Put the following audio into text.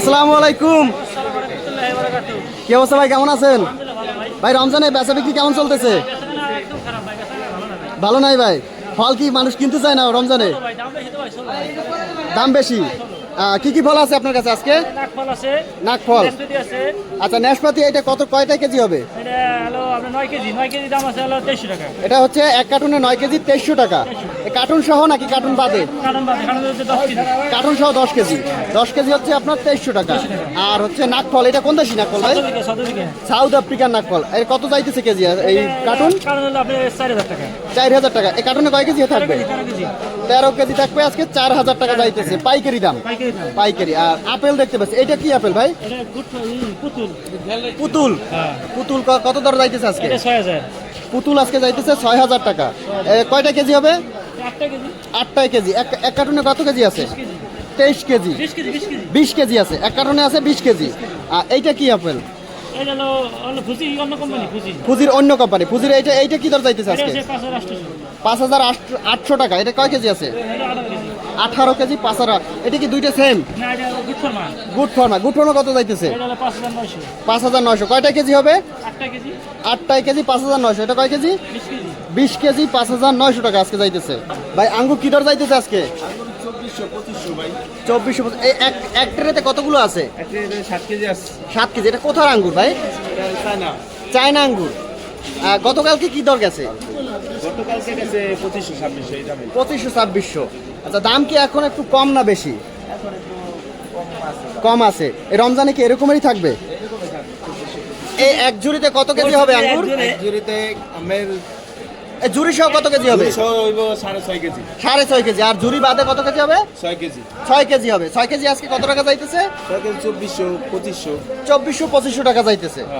আসসালামু আলাইকুম। কি অবস্থা ভাই কেমন আছেন? ভাই রমজানে বেচা বিক্রি কেমন চলতেছে? ভালো নাই ভাই। ফল কি মানুষ কিনতে চায় না রমজানে? দাম বেশি। কি কি ফল আছে আপনার কাছে আজকে? নাক ফল আচ্ছা নাশপাতি এটা কত কয়টা কেজি হবে? এটা হচ্ছে এক কার্টুনে নয় কেজি তেইশশো টাকা। কার্টুন সহ নাকি কার্টুন বাদে? কার্টুন সহ দশ কেজি। দশ কেজি হচ্ছে আপনার তেইশশো টাকা। আর হচ্ছে নাকফল এটা কোন দেশি নাকফল ভাই? সাউথ আফ্রিকান নাকফল এর কত যাইতেছে কেজি এই কার্টুন চার হাজার টাকা। এই কার্টুনে কয় কেজি থাকবে? তেরো কেজি থাকবে আজকে চার হাজার টাকা যাইতেছে। পাইকারি দাম। পাইকারি আর আপেল দেখতে পাচ্ছি। এটা কি আপেল ভাই? পুতুল। পুতুল? হ্যাঁ। কত দর যাইতেছে আজকে? পুতুল আজকে যাইতেছে ছয় হাজার টাকা। কয়টা কেজি হবে? আটটা কেজি? এক এক কার্টুনে কত কেজি আছে? তেইশ কেজি। বিশ কেজি আছে। এক কার্টুনে আছে বিশ কেজি। আর এইটা কি আপেল? ফুজির অন্য কোম্পানি ফুজির এইটা এইটা কি দর চাইতেছে আজকে? পাঁচ হাজার আটশো। টাকা। এটা কয় কেজি আছে? আঠারো কেজি পাঁচ হাজার এটা কি দুইটা সেম গুড ফর্মা গুড ফর্মা কত যাইতেছে? পাঁচ হাজার নয়শো। কয়টা কেজি হবে? আটটা কেজি। আটটাই কেজি পাঁচ হাজার নয়শো। এটা কয় কেজি? বিশ কেজি। পাঁচ হাজার নয়শো টাকা আজকে যাইতেছে। ভাই আঙ্গুর কি দর যাইতেছে আজকে? চব্বিশশো এক এক ট্রেতে কতগুলো আছে? সাত কেজি এটা কোথার আঙ্গুর ভাই? চায়না। আঙ্গুর। গতকালকে কি দর গেছে? গতকালকে গেছে পঁচিশশো ছাব্বিশশো পঁচিশশো ছাব্বিশশো। আচ্ছা দাম কি এখন একটু কম না বেশি? কম আছে। এই রমজানে কি এরকমই থাকবে এই এক ঝুড়িতে কত কেজি হবে আঙ্গুর? এক জুড়িতে আমের এই ঝুড়ি সহ কত কেজি হবে? সাড়ে ছয় কেজি। আর ঝুড়ি বাদে কত কেজি হবে? ছয় কেজি। ছয় কেজি হবে। ছয় কেজি আজকে কত টাকা যাইতেছে? চব্বিশশো পঁচিশশো। চব্বিশশো পঁচিশশো টাকা যাইতেছে।